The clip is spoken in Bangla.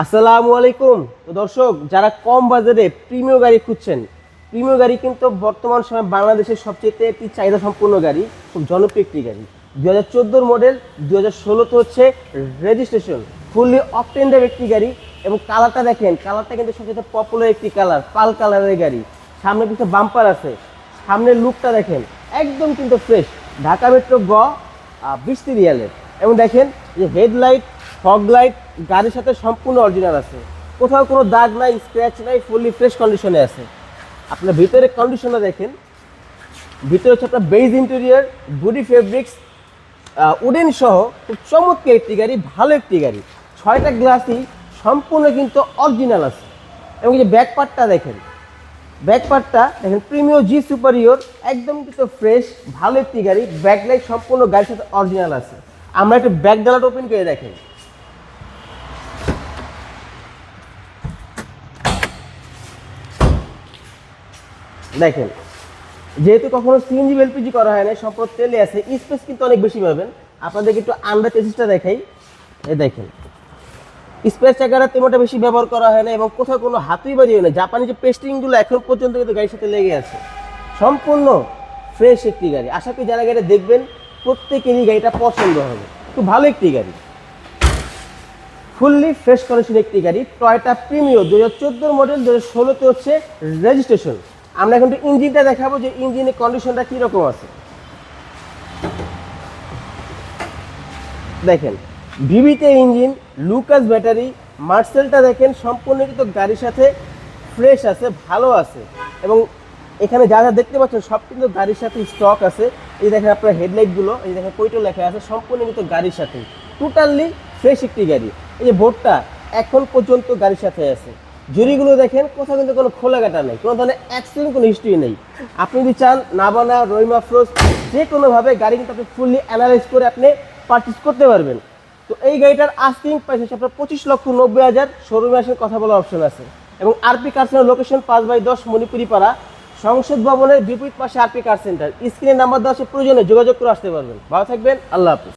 আসসালামু আলাইকুম। তো দর্শক, যারা কম বাজারে প্রিমিয় গাড়ি খুঁজছেন প্রিমিয় গাড়ি কিন্তু বর্তমান সময়ে বাংলাদেশের সবচেয়ে একটি চাহিদা সম্পূর্ণ গাড়ি, খুব জনপ্রিয় একটি গাড়ি। দু হাজার চোদ্দোর মডেল দু হাজার ষোলোতে হচ্ছে রেজিস্ট্রেশন ফুললি অপটেন্ডের একটি গাড়ি এবং কালারটা দেখেন কালারটা কিন্তু সবচেয়ে পপুলার একটি কালার পাল কালারের গাড়ি। সামনে কিন্তু বাম্পার আছে, সামনের লুকটা দেখেন, একদম কিন্তু ফ্রেশ ঢাকা মেট্রো গ রিয়ালের। এবং দেখেন যে হেডলাইট ফগ লাইট, গাড়ির সাথে সম্পূর্ণ অরিজিনাল আছে। কোথাও কোনো দাগ নাই স্ক্র্যাচ নাই ফুললি ফ্রেশ কন্ডিশনে আছে। আপনার ভিতরে কন্ডিশনটা দেখেন। ভিতরে হচ্ছে আপনার beige interior body fabrics wooden সহ খুব চমৎকার একটি গাড়ি, ভালো একটি গাড়ি। ছয়টা গ্লাসই সম্পূর্ণ কিন্তু অরিজিনাল আছে। এবং যে ব্যাক পার্টটা দেখেন। ব্যাক পার্টটা দেখেন প্রিমিও জি সুপারিয়র একদম কিন্তু ফ্রেশ ভালো একটি গাড়ি। ব্যাকলাইট সম্পূর্ণ গাড়ির সাথে অরিজিনাল আছে। আমরা একটু ব্যাক ডালাটা ওপেন করে দেখেন। দেখেন, যেহেতু কখনো সিএনজি এলপিজি করা হয় না সম্পদ তেলে আছে স্পেস কিন্তু অনেক বেশি পাবেন। আপনাদেরকে একটু আন্ডার চেসিসটা দেখাই। এই দেখেন স্পেস চাকাটা তেমনটা বেশি ব্যবহার করা হয় না এবং কোথাও কোনো হাতুই বাড়ি হয় না জাপানি যে পেস্টিংগুলো এখন পর্যন্ত কিন্তু গাড়ির সাথে লেগে আছে। সম্পূর্ণ ফ্রেশ একটি গাড়ি। আশা করি যারা গাড়ি দেখবেন, প্রত্যেকেরই গাড়িটা পছন্দ হবে। খুব ভালো একটি গাড়ি। ফুললি ফ্রেশ কন্ডিশন একটি গাড়ি টয়টা প্রিমিও দু হাজার চোদ্দোর মডেল দু হাজার ষোলোতে হচ্ছে রেজিস্ট্রেশন আমরা এখন একটু ইঞ্জিনটা দেখাবো যে ইঞ্জিনের কন্ডিশনটা কীরকম আছে। দেখেন, ভিভিতে ইঞ্জিন, লুকাস ব্যাটারি, মার্সেলটা দেখেন সম্পূর্ণ কিন্তু গাড়ির সাথে ফ্রেশ আছে, ভালো আছে। এবং এখানে যা যা দেখতে পাচ্ছেন, সব কিন্তু গাড়ির সাথে স্টক আছে। এই দেখেন আপনার হেডলাইটগুলো এই দেখেন কইটো লেখা আছে সম্পূর্ণ কিন্তু গাড়ির সাথে। টোটালি ফ্রেশ একটি গাড়ি। এই যে বোর্ডটা এখন পর্যন্ত গাড়ির সাথে আছে। জুড়িগুলো দেখেন, কোথাও কিন্তু কোনো খোলা কাটা নেই, কোনো ধরনের অ্যাক্সিডেন্ট কোনো হিস্ট্রি নেই। আপনি যদি চান নাবানা রইমা ফ্রোজ যে কোনোভাবে গাড়ি কিন্তু আপনি ফুললি অ্যানালাইজ করে আপনি পারচেস করতে পারবেন। তো এই গাড়িটার আস্কিং প্রাইস হচ্ছে আপনার পঁচিশ লক্ষ নব্বই হাজার শোরুমে আসেন, কথা বলার অপশন আছে। এবং আরপি কার সেন্টার লোকেশন পাঁচ বাই দশ মণিপুরি পাড়া সংসদ ভবনের বিপরীত পাশে আরপি কার সেন্টার স্ক্রিনের নাম্বার দেওয়া আছে, প্রয়োজনে যোগাযোগ করে আসতে পারবেন। ভালো থাকবেন, আল্লাহ হাফিজ।